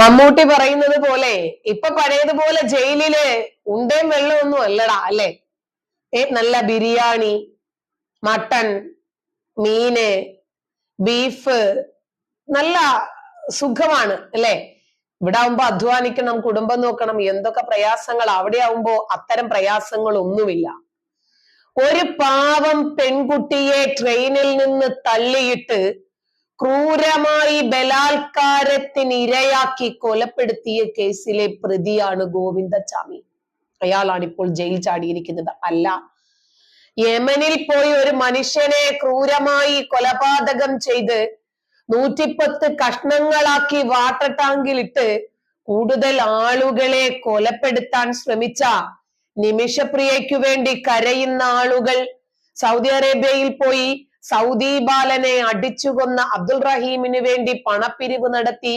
മമ്മൂട്ടി പറയുന്നത് പോലെ ഇപ്പൊ പഴയതുപോലെ ജയിലിൽ ഉണ്ടേം വെള്ളമൊന്നും അല്ലടാ അല്ലെ? ഏ നല്ല ബിരിയാണി മട്ടൺ മീന് ബീഫ് നല്ല സുഖമാണ് അല്ലെ? ഇവിടെ ആവുമ്പോ അധ്വാനിക്കണം കുടുംബം നോക്കണം എന്തൊക്കെ പ്രയാസങ്ങൾ അവിടെ ആവുമ്പോ അത്തരം പ്രയാസങ്ങൾ ഒന്നുമില്ല ഒരു പാവം പെൺകുട്ടിയെ ട്രെയിനിൽ നിന്ന് തള്ളിയിട്ട് ക്രൂരമായി ബലാത്കാരത്തിന് ഇരയാക്കി കൊലപ്പെടുത്തിയ കേസിലെ പ്രതിയാണ് ഗോവിന്ദചാമി അയാളാണ് ഇപ്പോൾ ജയിൽ ചാടിയിരിക്കുന്നത്. അല്ല യമനിൽ പോയി ഒരു മനുഷ്യനെ ക്രൂരമായി കൊലപാതകം ചെയ്ത് നൂറ്റിപ്പത്ത് കഷ്ണങ്ങളാക്കി വാട്ടർ ടാങ്കിലിട്ട് കൂടുതൽ ആളുകളെ കൊലപ്പെടുത്താൻ ശ്രമിച്ച നിമിഷപ്രിയയ്ക്കു വേണ്ടി കരയുന്ന ആളുകൾ സൗദി അറേബ്യയിൽ പോയി സൗദി ബാലനെ അടിച്ചുകൊന്ന അബ്ദുൾ റഹീമിന് വേണ്ടി പണപ്പിരിവ് നടത്തി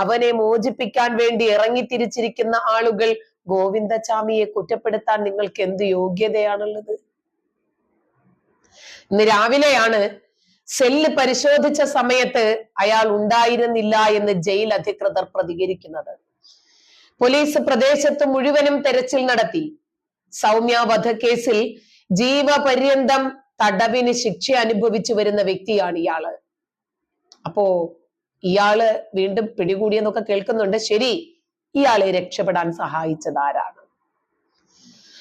അവനെ മോചിപ്പിക്കാൻ വേണ്ടി ഇറങ്ങി തിരിച്ചിരിക്കുന്ന ആളുകൾ ഗോവിന്ദചാമിയെ കുറ്റപ്പെടുത്താൻ നിങ്ങൾക്ക് എന്ത് യോഗ്യതയാണുള്ളത്? ഇന്ന് രാവിലെയാണ് സെല്ല് പരിശോധിച്ച സമയത്ത് അയാൾ ഉണ്ടായിരുന്നില്ല എന്ന് ജയിൽ അധികൃതർ പ്രതികരിക്കുന്നത്. പോലീസ് പ്രദേശത്ത് മുഴുവനും തെരച്ചിൽ നടത്തി. സൗമ്യ വധക്കേസിൽ ജീവപര്യന്തം തടവിന് ശിക്ഷ അനുഭവിച്ചു വരുന്ന വ്യക്തിയാണ് ഇയാൾ. അപ്പോ ഇയാൾ വീണ്ടും പിടികൂടിയെന്നൊക്കെ കേൾക്കുന്നുണ്ട്. ശരി ഇയാളെ രക്ഷപ്പെടാൻ സഹായിച്ചത് ആരാണ്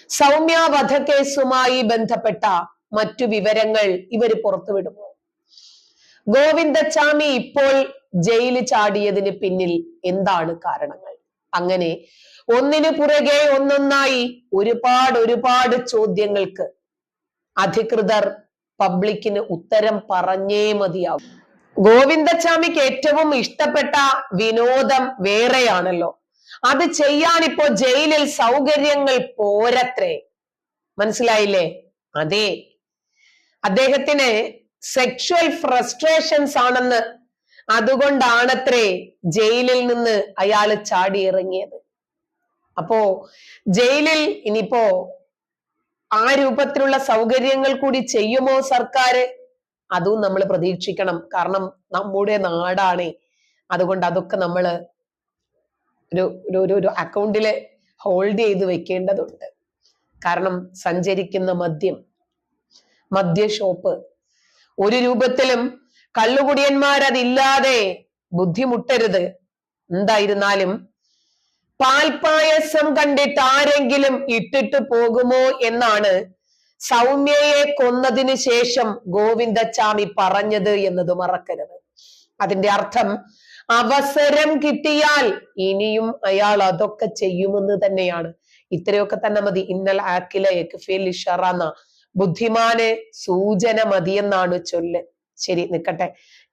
സൗമ്യ വധക്കേസുമായി ബന്ധപ്പെട്ട മറ്റു വിവരങ്ങൾ ഇവർ പുറത്തുവിടുമോ? ഗോവിന്ദച്ചാമി ഇപ്പോൾ ജയിലിൽ ചാടിയതിന് പിന്നിൽ എന്താണ് കാരണങ്ങൾ? അങ്ങനെ ഒന്നിനു പുറകെ ഒന്നൊന്നായി ഒരുപാട് ഒരുപാട് ചോദ്യങ്ങൾക്ക് അധികൃതർ പബ്ലിക്കിന് ഉത്തരം പറഞ്ഞേ മതിയാവും. ഗോവിന്ദച്ചാമിക്ക് ഏറ്റവും ഇഷ്ടപ്പെട്ട വിനോദം വേറെയാണല്ലോ. അത് ചെയ്യാൻ ഇപ്പോ ജയിലിൽ സൗകര്യങ്ങൾ പോരത്രേ. മനസ്സിലായില്ലേ? അതെ. അദ്ദേഹത്തിന് സെക്ഷുവൽ ഫ്രസ്ട്രേഷൻസ് ആണെന്ന് അതുകൊണ്ടാണത്രേ ജയിലിൽ നിന്ന് അയാൾ ചാടിയിറങ്ങിയത്. അപ്പോ ജയിലിൽ ഇനിയിപ്പോ ആ രൂപത്തിലുള്ള സൗകര്യങ്ങൾ കൂടി ചെയ്യുമോ സർക്കാർ അതും നമ്മൾ പ്രതീക്ഷിക്കണം. കാരണം നമ്മുടെ നാടാണ്. അതുകൊണ്ട് അതൊക്കെ നമ്മൾ ഒരു ഒരു ഒരു അക്കൗണ്ടിൽ ഹോൾഡ് ചെയ്ത് വെക്കേണ്ടതുണ്ട്. കാരണം സഞ്ചരിക്കുന്ന മദ്യം മദ്യ ഷോപ്പ് ഒരു രൂപത്തിലും കള്ളുകുടിയന്മാരതില്ലാതെ ബുദ്ധിമുട്ടരുത്. എന്തായിരുന്നാലും പാൽപായസം കണ്ടിട്ട് ആരെങ്കിലും ഇട്ടിട്ട് പോകുമോ എന്നാണ് സൗമ്യയെ കൊന്നതിന് ശേഷം ഗോവിന്ദച്ചാമി പറഞ്ഞത് എന്നത് മറക്കരുത്. അതിന്റെ അർത്ഥം അവസരം കിട്ടിയാൽ ഇനിയും അയാൾ അതൊക്കെ ചെയ്യുമെന്ന് തന്നെയാണ്. ഇത്രയൊക്കെ തന്നെ മതി. ഇന്നൽ ആക്കില ബുദ്ധിമാന് സൂചന മതിയെന്നാണ് ചൊല്ല്. ശരി നിൽക്കട്ടെ.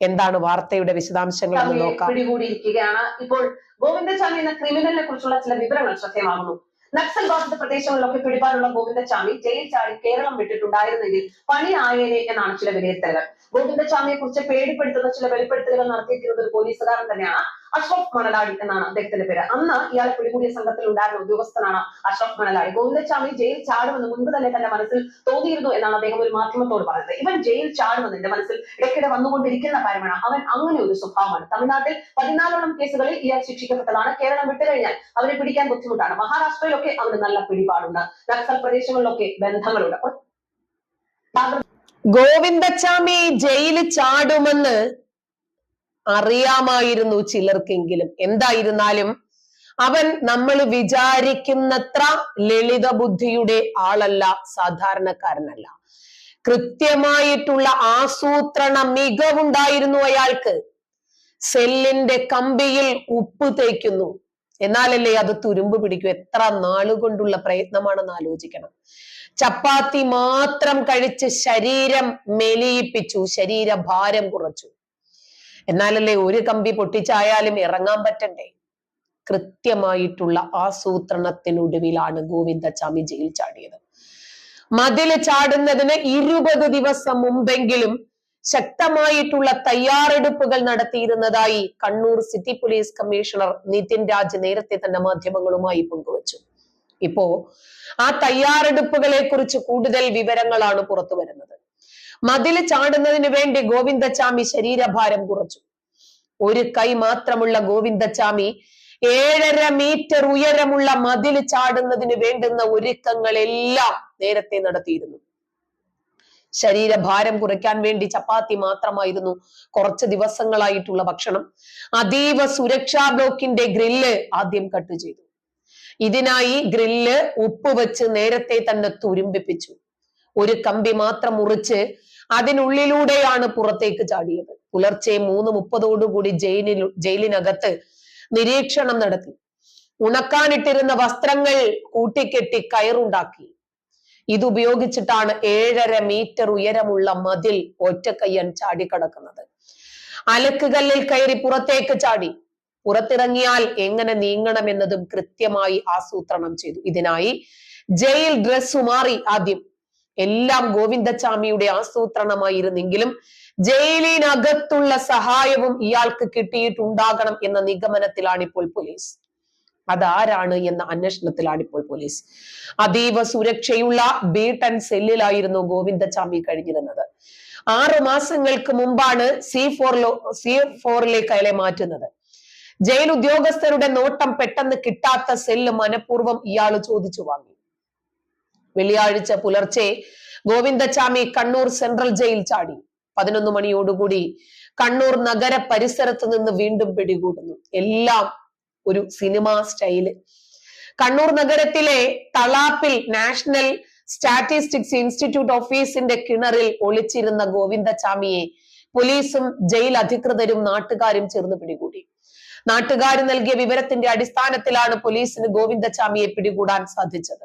എന്താണ് വാർത്തയുടെ വിശദാംശങ്ങൾ എന്ന് നോക്കാം. പിടികൂടിയിരിക്കുകയാണ്. ഇപ്പോൾ ഗോവിന്ദചാമി എന്ന ക്രിമിനലിനെ കുറിച്ചുള്ള ചില വിവരങ്ങൾ ശ്രദ്ധേയമാകുന്നു. നക്സൽ ബാധിത പ്രദേശങ്ങളിലൊക്കെ പിടിപാടുള്ള ഗോവിന്ദചാമി ജയിൽ ചാടി കേരളം വിട്ടിട്ടുണ്ടായിരുന്നെങ്കിൽ പണി ആയേനെ എന്നാണ് ചില വിലയിരുത്തലുകൾ. ഗോവിന്ദസ്വാമിയെ കുറിച്ച് പേടിപ്പെടുത്തുന്ന ചില വെളിപ്പെടുത്തലുകൾ നടത്തിയിരിക്കുന്നത് ഒരു പോലീസുകാരൻ തന്നെയാണ്. അഷ്റഫ് മണലാടി എന്നാണ് അദ്ദേഹത്തിന്റെ പേര്. അന്ന് ഇയാളെ പിടികൂടിയ സംഘത്തിൽ ഉണ്ടായിരുന്ന ഉദ്യോഗസ്ഥനാണ് അഷ്റഫ് മണലാടി. ഗോവിന്ദസ്വാമി ജയിൽ ചാടുമെന്ന് മുൻപ് തന്നെ തന്റെ മനസ്സിൽ തോന്നിയിരുന്നു എന്നാണ് അദ്ദേഹം ഒരു മാധ്യമത്തോട് പറയുന്നത് ഇവൻ ജയിൽ ചാടുമെന്ന് എന്റെ മനസ്സിൽ ഇടയ്ക്കിടെ വന്നുകൊണ്ടിരിക്കുന്ന കാര്യമാണ്. അവൻ അങ്ങനെ ഒരു സ്വഭാവമാണ്. തമിഴ്നാട്ടിൽ പതിനാലോളം കേസുകളിൽ ഇയാൾ ശിക്ഷിക്കപ്പെട്ടതാണ്. കേരളം വിട്ടുകഴിഞ്ഞാൽ അവനെ പിടിക്കാൻ ബുദ്ധിമുട്ടാണ്. മഹാരാഷ്ട്രയിലൊക്കെ അവന് നല്ല പിടിപാടുണ്ട്. നക്സൽ പ്രദേശങ്ങളിലൊക്കെ ബന്ധങ്ങളുണ്ട്. ഗോവിന്ദച്ചാമി ജയിൽ ചാടുമെന്ന് അറിയാമായിരുന്നു ചിലർക്കെങ്കിലും. എന്തായിരുന്നാലും അവൻ നമ്മൾ വിചാരിക്കുന്നത്ര ലളിത ബുദ്ധിയുടെ ആളല്ല സാധാരണക്കാരനല്ല. കൃത്യമായിട്ടുള്ള ആസൂത്രണ മികവുണ്ടായിരുന്നു അയാൾക്ക്. സെല്ലിന്റെ കമ്പിയിൽ ഉപ്പ് തേക്കുന്നു എന്നാലല്ലേ അത് തുരുമ്പ് പിടിക്കൂ? എത്ര നാളുകൊണ്ടുള്ള പ്രയത്നമാണെന്ന് ആലോചിക്കണം. ചപ്പാത്തി മാത്രം കഴിച്ച് ശരീരം മെലിയിപ്പിച്ചു ശരീരഭാരം കുറച്ചു. എന്നാലല്ലേ ഒരു കമ്പി പൊട്ടിച്ചായാലും ഇറങ്ങാൻ പറ്റണ്ടേ? കൃത്യമായിട്ടുള്ള ആസൂത്രണത്തിനൊടുവിലാണ് ഗോവിന്ദസ്വാമി ജയിൽ ചാടിയത്. മതിൽ ചാടുന്നതിന് ഇരുപത് ദിവസം മുമ്പെങ്കിലും ശക്തമായിട്ടുള്ള തയ്യാറെടുപ്പുകൾ നടത്തിയിരുന്നതായി Kannur city police commissioner Nitin Raj നേരത്തെ തന്നെ മാധ്യമങ്ങളുമായി പങ്കുവച്ചു. ഇപ്പോ ആ തയ്യാറെടുപ്പുകളെ കുറിച്ച് കൂടുതൽ വിവരങ്ങളാണ് പുറത്തു വരുന്നത്. മതിൽ ചാടുന്നതിന് വേണ്ടി ഗോവിന്ദച്ചാമി ശരീരഭാരം കുറച്ചു. ഒരു കൈ മാത്രമുള്ള ഗോവിന്ദച്ചാമി ഏഴര മീറ്റർ ഉയരമുള്ള മതിൽ ചാടുന്നതിന് വേണ്ടുന്ന ഒരുക്കങ്ങളെല്ലാം നേരത്തെ നടത്തിയിരുന്നു. ശരീരഭാരം കുറയ്ക്കാൻ വേണ്ടി ചപ്പാത്തി മാത്രമായിരുന്നു കുറച്ച് ദിവസങ്ങളായിട്ടുള്ള ഭക്ഷണം. അതീവ സുരക്ഷാ ബ്ലോക്കിന്റെ ഗ്രില്ല് ആദ്യം കട്ട് ചെയ്തു. ഇതിനായി ഗ്രില്ല് ഉപ്പ് വെച്ച് നേരത്തെ തന്നെ തുരുമ്പിപ്പിച്ചു. ഒരു കമ്പി മാത്രം മുറിച്ച് അതിനുള്ളിലൂടെയാണ് പുറത്തേക്ക് ചാടിയത്. പുലർച്ചെ മൂന്ന് മുപ്പതോടുകൂടി ജയിലിൽ ജയിലിനകത്ത് നിരീക്ഷണം നടത്തി. ഉണക്കാനിട്ടിരുന്ന വസ്ത്രങ്ങൾ കൂട്ടിക്കെട്ടി കയറുണ്ടാക്കി. ഇതുപയോഗിച്ചിട്ടാണ് ഏഴര മീറ്റർ ഉയരമുള്ള മതിൽ ഒറ്റക്കയ്യൻ ചാടിക്കടക്കുന്നത്. അലക്കുകല്ലിൽ കയറി പുറത്തേക്ക് ചാടി. പുറത്തിറങ്ങിയാൽ എങ്ങനെ നീങ്ങണം എന്നതും കൃത്യമായി ആസൂത്രണം ചെയ്തു. ഇതിനായി ജയിൽ ഡ്രസ് മാറി ആദ്യം എല്ലാം ഗോവിന്ദച്ചാമിയുടെ ആസൂത്രണമായിരുന്നെങ്കിലും ജയിലിനകത്തുള്ള സഹായവും ഇയാൾക്ക് കിട്ടിയിട്ടുണ്ടാകണം എന്ന നിഗമനത്തിലാണ് ഇപ്പോൾ പോലീസ്. അതാരാണ് എന്ന അന്വേഷണത്തിലാണ് ഇപ്പോൾ പോലീസ്. അതീവ സുരക്ഷയുള്ള ബീട്ടൺ സെല്ലിലായിരുന്നു ഗോവിന്ദച്ചാമി കഴിഞ്ഞിരുന്നത്. ആറു മാസങ്ങൾക്ക് മുമ്പാണ് സി ഫോറിലോ സി ഫോറിലേക്ക് അയാളെ മാറ്റുന്നത്. ജയിൽ ഉദ്യോഗസ്ഥരുടെ നോട്ടം പെട്ടെന്ന് കിട്ടാത്ത സെല്ല് മനഃപൂർവം ഇയാൾ ചോദിച്ചു വാങ്ങി. വെള്ളിയാഴ്ച പുലർച്ചെ ഗോവിന്ദച്ചാമി കണ്ണൂർ സെൻട്രൽ ജയിൽ ചാടി. പതിനൊന്ന് മണിയോടുകൂടി കണ്ണൂർ നഗര പരിസരത്ത് നിന്ന് വീണ്ടും പിടികൂടുന്നു. എല്ലാം ഒരു സിനിമ സ്റ്റൈൽ. കണ്ണൂർ നഗരത്തിലെ തളാപ്പിൽ നാഷണൽ സ്റ്റാറ്റിസ്റ്റിക്സ് ഇൻസ്റ്റിറ്റ്യൂട്ട് ഓഫീസിന്റെ കിണറിൽ ഒളിച്ചിരുന്ന ഗോവിന്ദച്ചാമിയെ പോലീസും ജയിൽ അധികൃതരും നാട്ടുകാരും ചേർന്ന് പിടികൂടി. നാട്ടുകാർ നൽകിയ വിവരത്തിന്റെ അടിസ്ഥാനത്തിലാണ് പോലീസിന് ഗോവിന്ദച്ചാമിയെ പിടികൂടാൻ സാധിച്ചത്.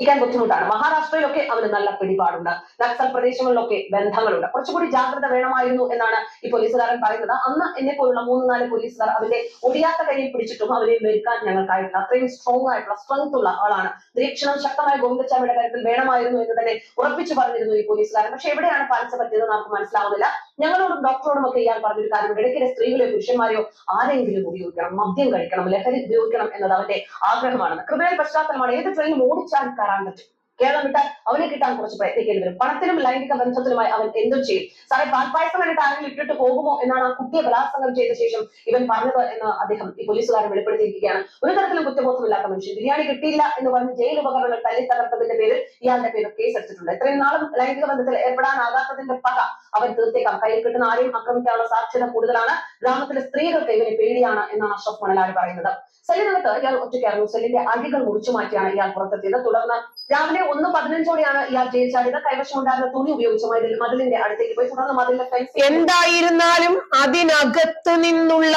ഇരിക്കാൻ ബുദ്ധിമുട്ടാണ്. മഹാരാഷ്ട്രയിലൊക്കെ അവന് നല്ല പിടിപാടുണ്ട്. നക്സൽ പ്രദേശങ്ങളിലൊക്കെ ബന്ധങ്ങളുണ്ട്. കുറച്ചുകൂടി ജാഗ്രത വേണമായിരുന്നു എന്നാണ് ഈ പോലീസുകാരൻ പറയുന്നത്. അന്ന് എന്നെ പോലുള്ള മൂന്ന് നാല് പോലീസുകാർ അവന്റെ ഒടിയാത്ത കയ്യിൽ പിടിച്ചിട്ടും അവരെ വെറുക്കാൻ ഞങ്ങൾക്കായിട്ടില്ല. അത്രയും സ്ട്രോങ് ആയിട്ടുള്ള സ്ട്രെങ്ത് ഉള്ള ആളാണ്. നിരീക്ഷണം ശക്തമായ ഗോവിന്ദച്ചാമിയുടെ കാര്യത്തിൽ വേണമായിരുന്നു എന്ന് തന്നെ ഉറപ്പിച്ചു പറഞ്ഞിരുന്നു ഈ പോലീസുകാരൻ. പക്ഷെ എവിടെയാണ് പാലിച്ച പറ്റിയത് നമുക്ക് മനസ്സിലാവുന്നില്ല. ഞങ്ങളോടും ഡോക്ടറോടും ഒക്കെ ഇയാൾ പറഞ്ഞൊരു കാര്യം ഇടയ്ക്കിടെ സ്ത്രീകളെയോ പുരുഷന്മാരെയോ ആരെങ്കിലും ഉപയോഗിക്കണം. മദ്യം കഴിക്കണം. ലഹരി ഉപയോഗിക്കണം എന്നത് അവന്റെ ആഗ്രഹമാണ് കൃപയുടെ പശ്ചാത്തലമാണ്. ഏത് ട്രെയിനും ഓടിച്ചാൽ ತರಾಂಗತ್ತು കേരളം വിട്ടാൽ അവനെ കിട്ടാൻ കുറച്ച് പ്രയത്നിക്കേണ്ടി വരും. പണത്തിനും ലൈംഗിക ബന്ധത്തിലുമായി അവൻ എന്തും ചെയ്യും. സാറേ പാൽപ്പായസം എന്നിട്ട് ആരെങ്കിലും ഇട്ടിട്ട് പോകുമോ എന്നാണ് ആ കുട്ടിയെ ബലാത്സംഗം ചെയ്ത ശേഷം ഇവൻ പറഞ്ഞത് എന്ന് അദ്ദേഹം ഈ പോലീസുകാരൻ വെളിപ്പെടുത്തിയിരിക്കുകയാണ്. ഒരു തരത്തിലും കുറ്റബോധമില്ലാത്ത മനുഷ്യൻ ബിരിയാണി കിട്ടിയില്ല എന്ന് പറഞ്ഞ് ജയിൽ ഉപകരണങ്ങൾ തല്ലി തകർത്തതിന്റെ പേരിൽ ഇയാളുടെ പേര് കേസ് എടുത്തിട്ടുണ്ട്. ഇത്രയും നാളും ലൈംഗിക ബന്ധത്തിൽ ഏർപ്പെടാനാകാത്തതിന്റെ പക അവൻ തീർത്തേക്കാം കയ്യിൽ കിട്ടുന്ന ആരെയും ആക്രമിക്കാനുള്ള സാധ്യത കൂടുതലാണ്. ഗ്രാമത്തിലെ സ്ത്രീകൾക്ക് ഇവന് പേടിയാണ് എന്നാണ് അഷ്റഫ് മണലാടി പറയുന്നത്. സെല്ലിനകത്ത് ഇയാൾ ഒറ്റയ്ക്കായിരുന്നു. സെല്ലിന്റെ അടികൾ മുറിച്ചു മാറ്റിയാണ് ഇയാൾ പുറത്തെത്തിയത്. തുടർന്ന് രാവിലെ ഒന്ന് പതിനഞ്ചോടെയാണ് ഇയാൾ ജയിൽ ചാടിയത് കൈവശമുണ്ടായിരുന്ന തുണി ഉപയോഗിച്ച് മതിൽ മതിലിന്റെ അടുത്തേക്ക് പോയി. തുടർന്ന് മതിലിന്റെ ഫെൻസ് എന്തായിരുന്നാലും അതിനകത്ത് നിന്നുള്ള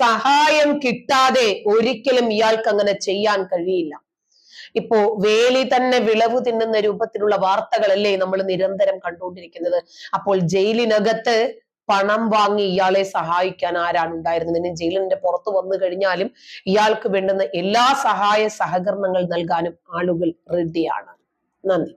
സഹായം കിട്ടാതെ ഒരിക്കലും ഇയാൾക്ക് അങ്ങനെ ചെയ്യാൻ കഴിയില്ല. ഇപ്പോ വേലി തന്നെ വിളവ് തിന്നുന്ന രൂപത്തിലുള്ള വാർത്തകളല്ലേ നമ്മൾ നിരന്തരം കണ്ടുകൊണ്ടിരിക്കുന്നത്. അപ്പോൾ ജയിലിനകത്ത് പണം വാങ്ങി ഇയാളെ സഹായിക്കാൻ ആരാണ് ഉണ്ടായിരുന്നത്? ഇനി ജയിലിന്റെ പുറത്ത് വന്നു കഴിഞ്ഞാലും ഇയാൾക്ക് വേണ്ടുന്ന എല്ലാ സഹായ സഹകരണങ്ങൾ നൽകാനും ആളുകൾ റെഡിയാണ് നന്ദി.